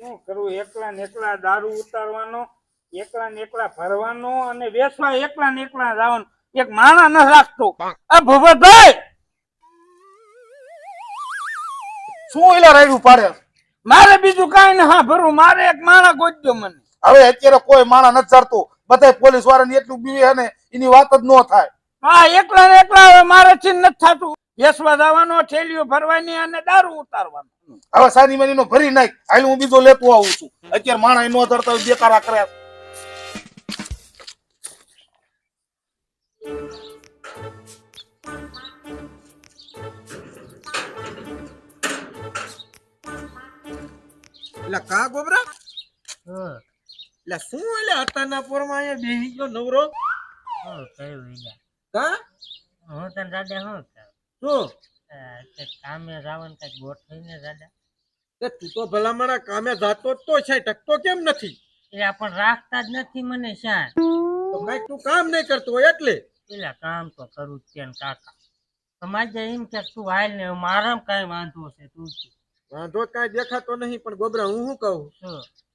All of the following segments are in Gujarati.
શું કરવું? એકલા ને એકલા દારૂ ઉતારવાનો એકલા ને એકલા ભરવાનો અને વેચવા એકલા ને એકલા જવાનું. એક માણા ન રાખતો. આ ભૂપતભાઈ શું એલા રાયડું પાડે? મારે બીજું કાઈ ને હા ભરવું મારે એક માણા ગોતજો મને. હવે અત્યારે કોઈ માણા નથી ચડતું બધા પોલીસ વાળાને એટલું બીવે ને એની વાત જ ન થાય. હા એકલા ને એકલા મારે થી નથી થતું. વેચવા જવાનો ઠેલિયો ભરવાની અને દારૂ ઉતારવાનો. હવે સાની મની નો ભરી નાખ. હાલ હું બીજો લેતો આવું છું. અત્યારે માણા નો ધરતા બેકારા કર્યા એટલે કા ગોબરા? એટલે શું એટલે અતાના પોરમાં અહીંયા બેહી ગયો નવરો? હું કયું ઈલા કા? હું તને દાદા શું કહું? શું? કે કામે જવાનું કંઈક ગોઠવીને દાદા એ તું તો ભલામણા કામે જાતો તો છે ટકતો કેમ નથી? એ પણ રાખતા જ નથી મને શાંત. તો કંઈક તું કામ નહીં કરતો હોય એટલે? પેલા કામ તો કરું જ છે ને કાકા. સમાજે એમ કે તું હાલ ને મારામાં કઈ વાંધો છે તું. વાંધો કાંઈ દેખાતો નહીં પણ ગોબરા હું શું કહું?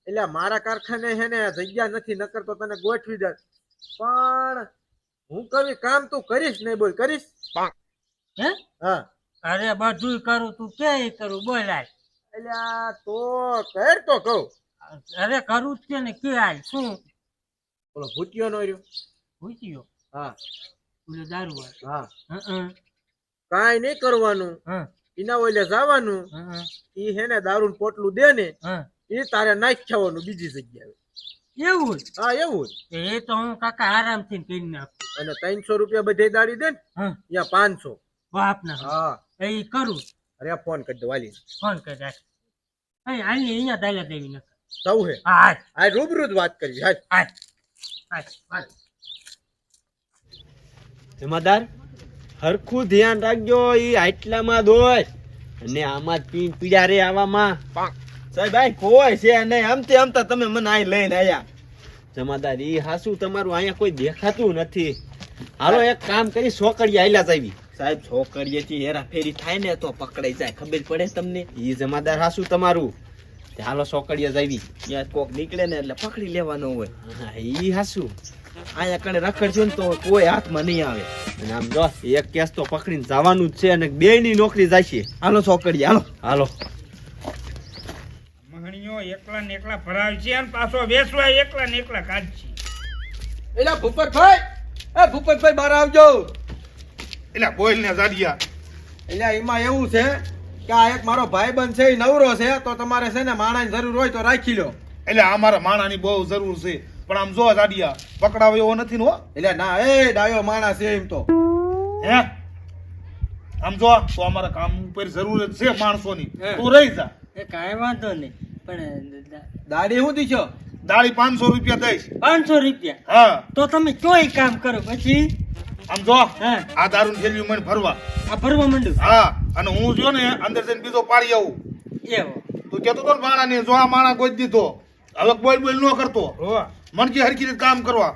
એટલે મારા કારખાને હે ને જગ્યા નથી નકર તો તને ગોઠવી દે પણ હું કવિ કામ તું કરીશ નહીં બોલ કરીશ? હે? હા. અરે બધું કરું તું કે કરું? બોલ હાલ એટલે આ તો કર તો કહું. અરે કરું જ છે ને કે આય શું? ઓલો ભૂતિયો નો રહ્યો. ભૂતિયો? હા. ઓલો દારૂ હા. હા કાંઈ નહીં કરવાનું. હં, એના ઓલે જવાનું. હં, હં, ઈ હે ને દારૂ પોટલું દે ને એ તારે નાખ્યાવાનું બીજી જગ્યાએ. એવું? હા એવું એ તો હું કાકા આરામથી કરી નાખું. અને ત્રણસો રૂપિયા બધે દાડી દે ને હં, ત્યાં પાંચસો. બાપ ના હા. એ કરું. અરે ફોન કરી દો વાલી. ફોન કરી રાખ અહીં આની અહીંયા દાલા દેવી નકર સૌ હે? હા આ રૂબરૂ જ વાત કરી હા હા હાલ જમાદાર હરખું ધ્યાન રાખજો ઈ આટલામાં દોય અને આમાં પીન પીડા રે આવામાં. સાહેબ આ કોઈ છે નહીં આમતે આમતા તમે મને અહીં લઈને આયા. જમાદાર ઈ હાસુ તમારું અહીંયા કોઈ દેખાતું નથી. હાલો એક કામ કરી સોકડી આયલા જાવી સાહેબ છોકરીએથી હેરાફેરી થાય ને તો પકડાઈ જાય. ખબર પડે તમને? એ જમાદાર હાસુ તમારું. હાલો સોકડીએ જાવી ત્યાં કોક નીકળે ને એટલે પકડી લેવાનો હોય. એ ઈ હાસુ. અહીંયા કણે રખડજો ને તો કોઈ હાથમાં નહીં આવે. અને આમ જો એક કેસ તો પકડીને જવાનું જ છે અને બે ની નોકરી જાય છે હાલો છોકરી હાલો. હાલો. મહણીઓ એકલા ને એકલા ભરાવશે અને પાછો વેસવા એકલા ને એકલા કાઢશે. એટલે ભૂપતભાઈ! એ ભૂપતભાઈ બહાર આવજો. એટલે બોલ ને જાડિયા. એટલે એમાં એવું છે કે આ એક મારો ભાઈબંધ છે એ નવરો છે તો તમારે છે ને માણાની જરૂર હોય તો રાખી લો. એટલે આ મારા માણાની બહુ જરૂર છે. પણ આમ જો જાડિયા પકડાવ એવો નથી નો એટલે ના એ ડાયો માણા છે એમ તો. હે? આમ જો તો અમારા કામ ઉપર જરૂર છે માણસોની. ની તું રહી જા. એ કાંઈ વાંધો નહીં પણ દાડી શું દીશો દાડી પાંચસો રૂપિયા દઈશ. પાંચસો રૂપિયા? હા. તો તમે ચોય કામ કરો પછી? આમ જો આ દારૂ ફેરવી મને ભરવા. આ ભરવા માંડું હા અને હું જો ને અંદર જઈને બીજો પાડી આવું. એવો. તું કેતો તો ને માણા ને જો આ માણા ગોઈ દીધો. હવે બોલ બોલ ન કરતો. મન કે હરકી રીતે કામ કરવા.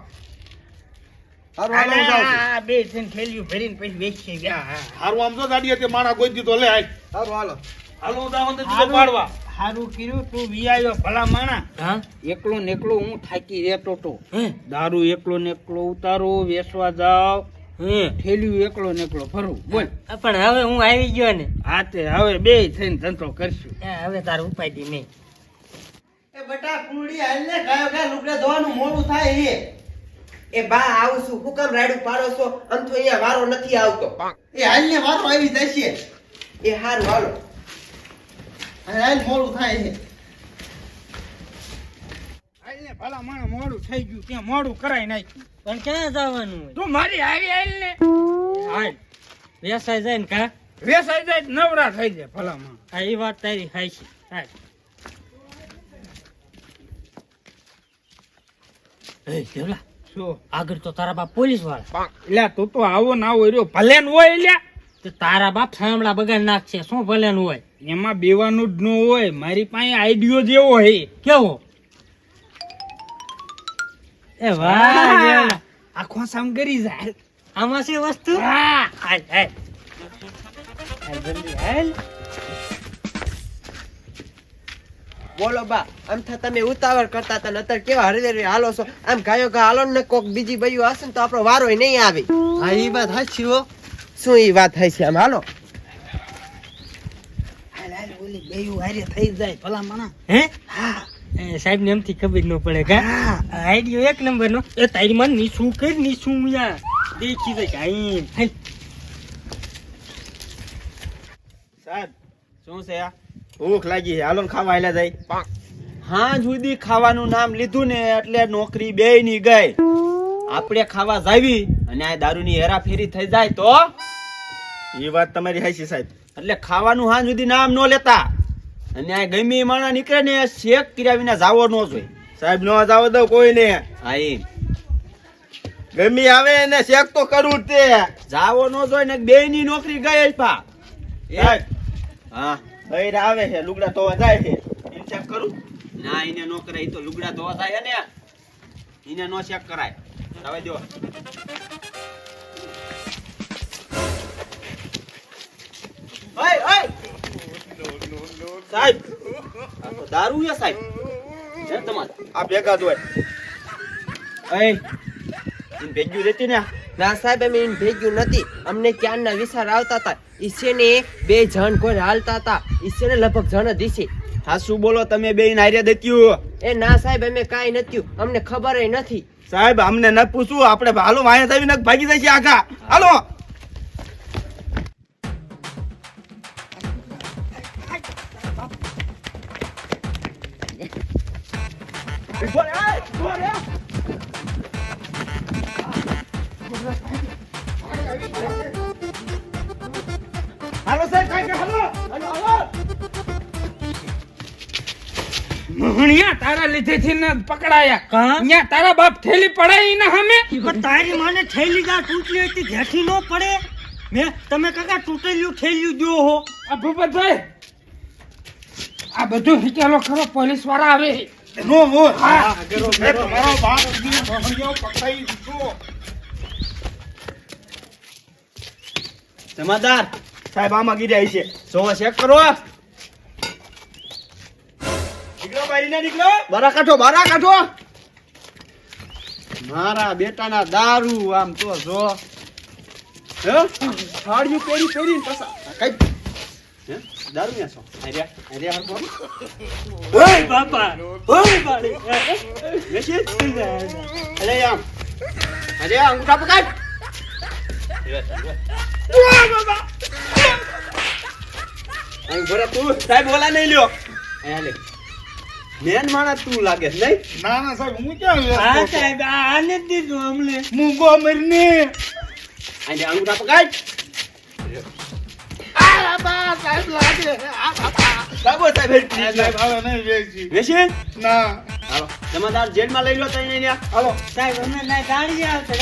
હારું હાલો હું જાઉં છું. આ બે થઈને ઠેલીઓ ભરીને પછી વેચશે ગયા હારું આમ જો ગાડીએ તે માણા ગોઈ દીધો. લે હાલ. હાલો. હાલો બીજો પાડવા. સારું કર્યું તું વિયાયો ભલા માણા. એકલો ને એકલો હું થાકી રહેતો તો. દારૂ એકલો ને એકલો ઉતારો વેસવા જાવ. હે ઠેલીઓ એકલો એકલો ભરવું. બોલ. પણ હવે હું આવી ગયો ને. હા તે હવે બે થઈને ધંધો કરશું. એ હવે તાર ઉપાય નહીં. એ બટા કુંડી ગાયો લુગડા ધોવાનું મોડું થાય હે. એ બા આવું છું હું કામ રાડું પાડો છો આમ તો અહીંયા વારો નથી આવતો. એ હાલને વારો આવી જશે. એ હારું હાલો. હાલ હાલ મોડું થાય હે. ભલા માણા મોડું થઈ ગયું ત્યાં મોડું કરાઈ નાખ્યું. પણ ક્યાં જવાનું તું મારી હારી હાલ ને. હાલ. વેસાઈ જાય ને કા? વેસાઈ જાય નવરા થઈ જાય ભલામાં આ એ વાત તારી થાય હાલ. એ શું? આગળ તો તારા બાપ પોલીસવાળા. એટલે તું તો આવો ના આવો રહ્યો. ભલે ન હોય લ્યા. તો તારા બાપ થાંભળા બગાડ નાખશે. શું ભલે નું હોય? એમાં બેવાનું જ ન હોય. મારી પાસે આઈડિયો જેવો હે. કેવો? એ વાહ આખો સામ કરી જાય. આમાં છે વસ્તુ? હાલ હાલ. હાલ જલ્દી હાલ. બોલો બા આમ થા તમે ઉતાવળ કરતા હતા નતર કેવા હરી હરી હાલો છો. આમ ગાયો ગા હાલો ને કોક બીજી બયું હશે ને તો આપણો વારો નહીં આવે. હા એ વાત હાચી હો. શું એ વાત થાય છે આમ? હાલો. હે? એ સાહેબ ને એમથી ખબર ન પડે કે આઈડિયો એક નંબર નો એ તારી મન નીસું કર નીસું યા દેખી દે કાઈ. સાહેબ શું છે આ? ભૂખ લાગી છે. હાલો ખાવા આયલા જાય. હા સુધી ખાવાનું નામ લીધું ને એટલે નોકરી બે ની ગઈ. આપણે ખાવા જાવી અને આ દારૂની હેરાફેરી થઈ જાય તો? એ વાત તમારી હાચી સાહેબ. એટલે ખાવાનું હા સુધી નામ ન લેતા. અને આ ગમે એ માણસ નીકળે ને શેક કર્યા વિના જાવો ન જોઈએ. સાહેબ નો જાવ દો કોઈને. એમ. ગમી આવે ને શેક તો કરવું તે. જાવો ન જોઈએ ને બે ની નોકરી ગઈ પા હા. ભાઈ આવે છે લુગડા ધોવા જાય છે. એમ ચેક કરું? ના એને નો કરાય ઈ તો લુગડા ધોવા જાય ને. એને નો ચેક કરાય. હવે જો. સાહેબ આ તો દારૂ છે સાહેબ. હે તમારે? આ ભેગા જ હોય. અહીં ઇન ભેગ્યું રહેતી ને ના સાહેબ અમે ઇન ભેગ્યું નથી. અમને ક્યારના વિચાર આવતા હતા? ઈ ને બે જણ કોઈ હાલતા હતા. ઈ ને લગભગ જણ જ છે. હા શું બોલો તમે બે નાર્યા દેખ્યું એ ના સાહેબ અમે કાંઈ નથી. અમને ખબર નથી. સાહેબ અમને ન પૂછવું. આપણે હાલો વાયા થઈને ભાગી જશે છે આખા. હાલો. ઊભો રે, હાલો સાહેબ કાંઈ કાંઈ હાલો હાલો હાલો મોહણિયા તારા લીધેથી ને પકડાયા. કાં? તારા બાપ થેલી પડાઈ ને હમે. પણ તારી માને થેલી જા તૂટલી હતી ઘેઠી નો પડે. મેં તમે કાકા તૂટેલું થેલ્યું જો હો. આ ભૂપતભાઈ આ બધું વિચારો ખરો પોલીસવાળા આવે. નો હોય હા. તમારો બાપ બી પકડાઈ દીધો. જમાદાર. સાહેબ આમાં ગીર્યા છે. જો ચેક કરો. નીકળો બારી ના નીકળો. બારા કાઢો બારા કાઢો મારા બેટાના દારૂ આમ તો જો. હે? સાડિયું પેરી પેરી પસા કઈ દારૂ છો? આર્યા હરકો ઓય બાપા ઓય બાળી. મેસેજ અરે આમ. અરે અંગૂઠા પકડ. અહીં ભરે તું સાહેબ બોલા નહીં લ્યો. લે મેન માણસ તું લાગે નહીં? ના ના સાહેબ હું ક્યાં હા સાહેબ આને દીધું અમને. મૂંગો મરીને અહીં અંગૂઠા પકડ. સાહેબ હેડ આ સાહેબ હવે નહીં વેચી. મેસેજ ના. હાલો. જમાદાર જેલમાં લઈ લો તઈ અહીંયા હાલો. સાહેબ અમને ના ગાડી આવશે